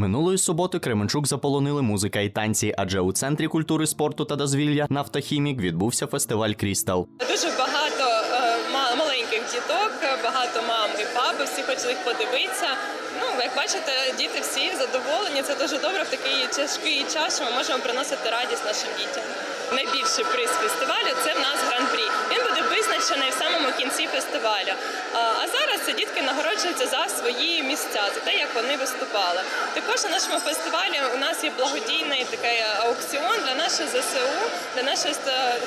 Минулої суботи Кременчук заполонили музика і танці, адже у центрі культури, спорту та дозвілля «Нафтохімік» відбувся фестиваль Крістал. Дуже багато е, маленьких діток, багато мам і папи, всі хочуть подивитися. Ну, як бачите, діти всі задоволені. Це дуже добре в такий тяжкий час, що ми можемо приносити радість нашим дітям. Найбільший приз фестивалю це в нас гран-прі. Він буде визначений в самому фестивалю. А, зараз ці дітки нагороджуються за свої місця, за те, як вони виступали. Також на нашому фестивалі у нас є благодійний такий аукціон для нашої ЗСУ, для нашої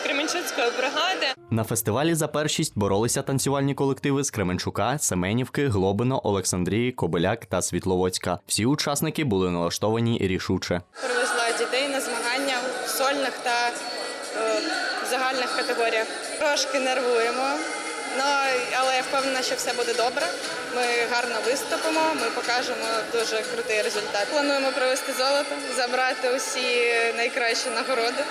Кременчуцької бригади. На фестивалі за першість боролися танцювальні колективи з Кременчука, Семенівки, Глобино, Олександрії, Кобиляк та Світловодська. Всі учасники були налаштовані рішуче. Привезла дітей на змагання в сольних та е, загальних категоріях. Трошки нервуємо, ну, але я впевнена, що все буде добре. Ми гарно виступимо, ми покажемо дуже крутий результат. Плануємо провести золото, забрати усі найкращі нагороди.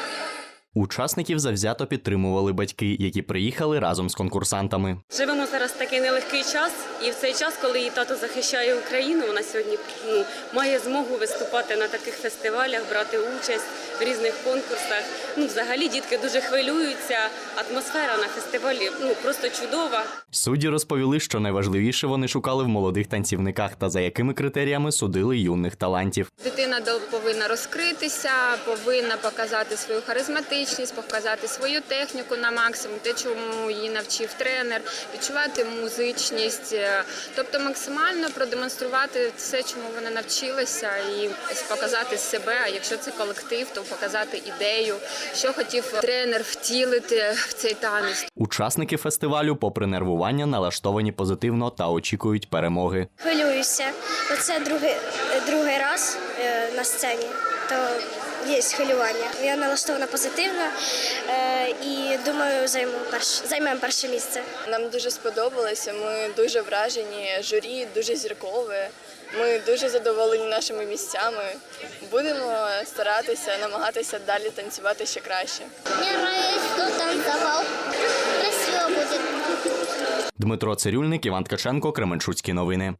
Учасників завзято підтримували батьки, які приїхали разом з конкурсантами. Живемо зараз такий нелегкий час, і в цей час, коли її тато захищає Україну, вона сьогодні ну, має змогу виступати на таких фестивалях, брати участь в різних конкурсах. Ну, взагалі дітки дуже хвилюються. Атмосфера на фестивалі ну просто чудова. Судді розповіли, що найважливіше вони шукали в молодих танцівниках та за якими критеріями судили юних талантів. Дитина до- повинна розкритися, повинна показати свою харизматичність, показати свою техніку на максимум, те, чому її навчив тренер, відчувати музичність, е, тобто максимально продемонструвати все, чому вона навчилася, і показати себе. А якщо це колектив, то показати ідею, що хотів тренер втілити в цей танець. Учасники фестивалю, попри нервування, налаштовані позитивно та очікують перемоги. Хвилююся. Оце другий, другий раз е, на сцені, то є хвилювання. Я налаштована позитивно е, і думаю, займу перш, займемо перше місце. Нам дуже сподобалося. Ми дуже вражені. Журі дуже зіркове. Ми дуже задоволені нашими місцями. Будемо старатися, намагатися далі танцювати ще краще. Мені подобається, хто танцював. Красиво буде. Дмитро Цирюльник, Іван Ткаченко, Кременчуцькі новини.